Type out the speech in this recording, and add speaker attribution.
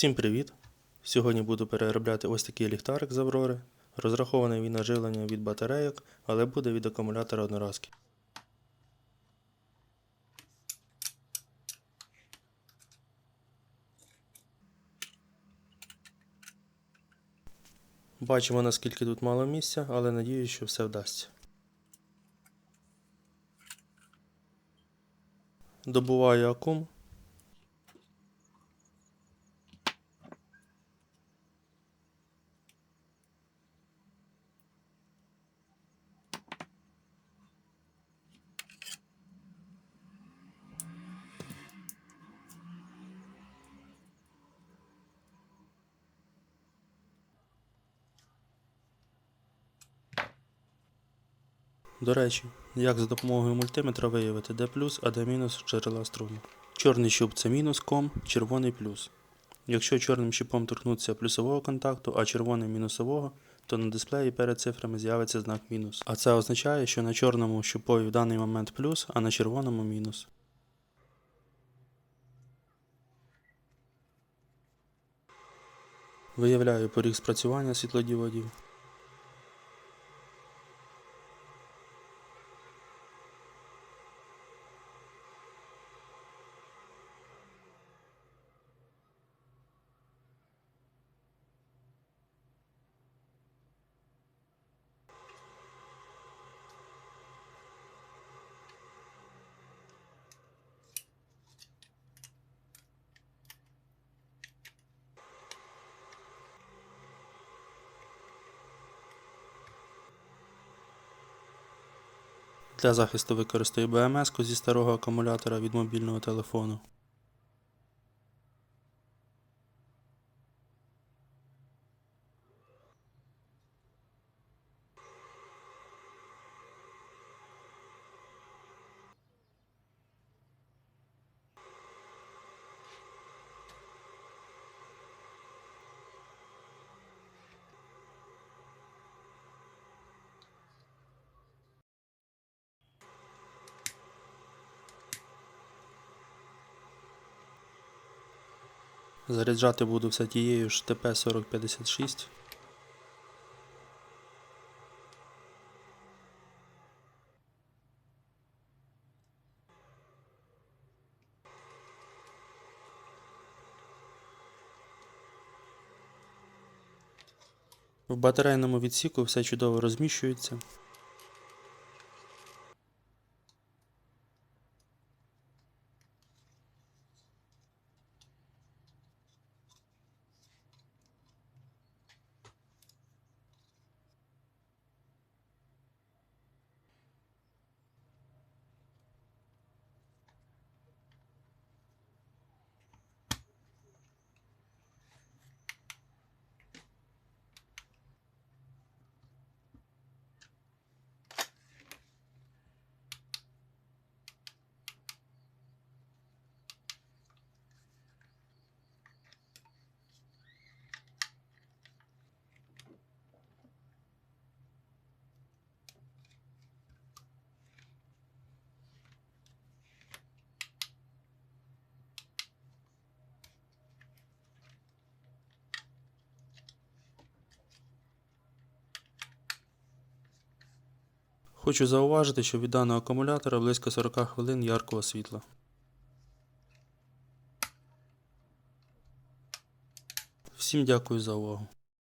Speaker 1: Всім привіт! Сьогодні буду переробляти ось такий ліхтарик з Аврори. Розрахований він на живлення від батарейок, але буде від акумулятора одноразки. Бачимо наскільки тут мало місця, але надіюсь, що все вдасться. Добуваю акум. До речі, як за допомогою мультиметра виявити, де плюс, а де мінус джерела струму. Чорний щуп це мінус ком, червоний плюс. Якщо чорним щупом торкнутися плюсового контакту, а червоним мінусового, то на дисплеї перед цифрами з'явиться знак мінус. А це означає, що на чорному щупові в даний момент плюс, а на червоному мінус. Виявляю поріг спрацювання світлодіодів. Для захисту використаю БМС зі старого акумулятора від мобільного телефону. Заряджати буду все тією ж ТП-4056. В батарейному відсіку все чудово розміщується. Хочу зауважити, що від даного акумулятора близько 40 хвилин яркого світла. Всім дякую за увагу.